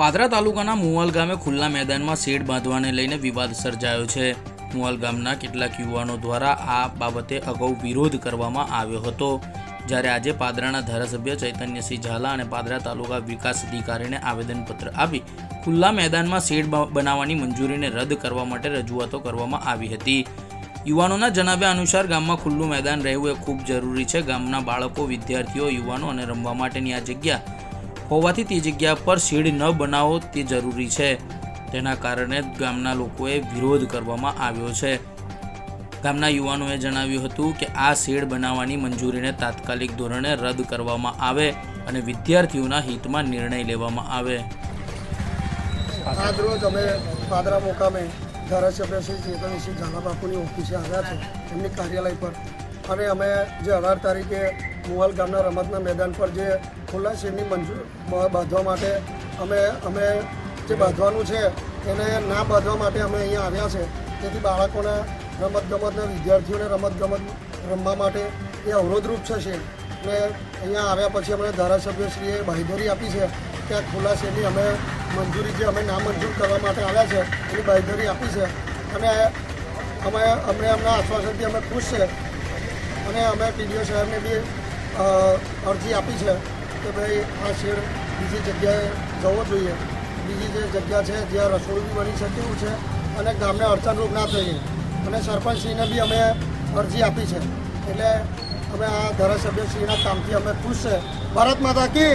પાદરા તાલુકાના મુવાલ ગામે ખુલ્લા મેદાનમાં શેડ બાંધવાને લઈને વિવાદ સર્જાયો છે. મુવાલ ગામના કેટલાક યુવાનો દ્વારા આ બાબતે અગાઉ વિરોધ કરવામાં આવ્યો હતો. જ્યારે આજે પાદરાના ધારાસભ્ય ચૈતન્યસિંહ ઝાલા અને પાદરા તાલુકા વિકાસ અધિકારીને આવેદનપત્ર આપી ખુલ્લા મેદાનમાં શેડ બનાવવાની મંજૂરીને રદ કરવા માટે રજૂઆતો કરવામાં આવી હતી. યુવાનોના જણાવ્યા અનુસાર ગામમાં ખુલ્લું મેદાન રહેવું એ ખૂબ જરૂરી છે. ગામના બાળકો, વિદ્યાર્થીઓ, યુવાનો અને રમવા માટેની આ જગ્યા હોવાથી તે જગ્યા પર શેડ ન બનાવો તે જરૂરી છે. તેના કારણે ગામના લોકોએ વિરોધ કરવામાં આવ્યો છે. ગામના યુવાનોએ જણાવ્યું હતું કે આ શેડ બનાવવાની મંજૂરીને તાત્કાલિક ધોરણે રદ કરવામાં આવે અને વિદ્યાર્થીઓના હિતમાં નિર્ણય લેવામાં આવે. આજ અમે પાદરા મુકામે ધારાસભ્ય ચેતનસિંહ ઝાલા બાપુની ઓફિસે આવ્યા છે. એમની કાર્યાલય પર. અને અમે જે અઢાર તારીખે મુવાલ ગામના રમતના મેદાન પર જે ખુલ્લા શેડની મંજૂર બાંધવા માટે અમે અમે જે બાંધવાનું છે, એને ના બાંધવા માટે અમે અહીંયા આવ્યા છે. તેથી બાળકોના રમતગમતના વિદ્યાર્થીઓને રમતગમત રમવા માટે એ અવરોધરૂપ થશે. ને અહીંયા આવ્યા પછી અમને ધારાસભ્યશ્રીએ બાંહેધરી આપી છે કે આ ખુલ્લા શેડની અમે મંજૂરી જે અમે નામંજૂર કરવા માટે આવ્યા છે, એની બાંહેધરી આપી છે. અને અમે, અમને એમના આશ્વાસનથી અમે ખુશ છે. અને અમે પીડીઓ સાહેબને બી અરજી આપી છે કે ભાઈ આ શેડ બીજી જગ્યાએ જવો જોઈએ. બીજી જે જગ્યા છે જ્યાં રસોડું બી બની શકે એવું છે અને ગામને અડચણરૂપ ના થઈએ અને સરપંચશ્રીને બી અમે અરજી આપી છે. એટલે અમે આ ધારાસભ્યશ્રીના કામથી અમે ખુશ છે. ભારત માતા કી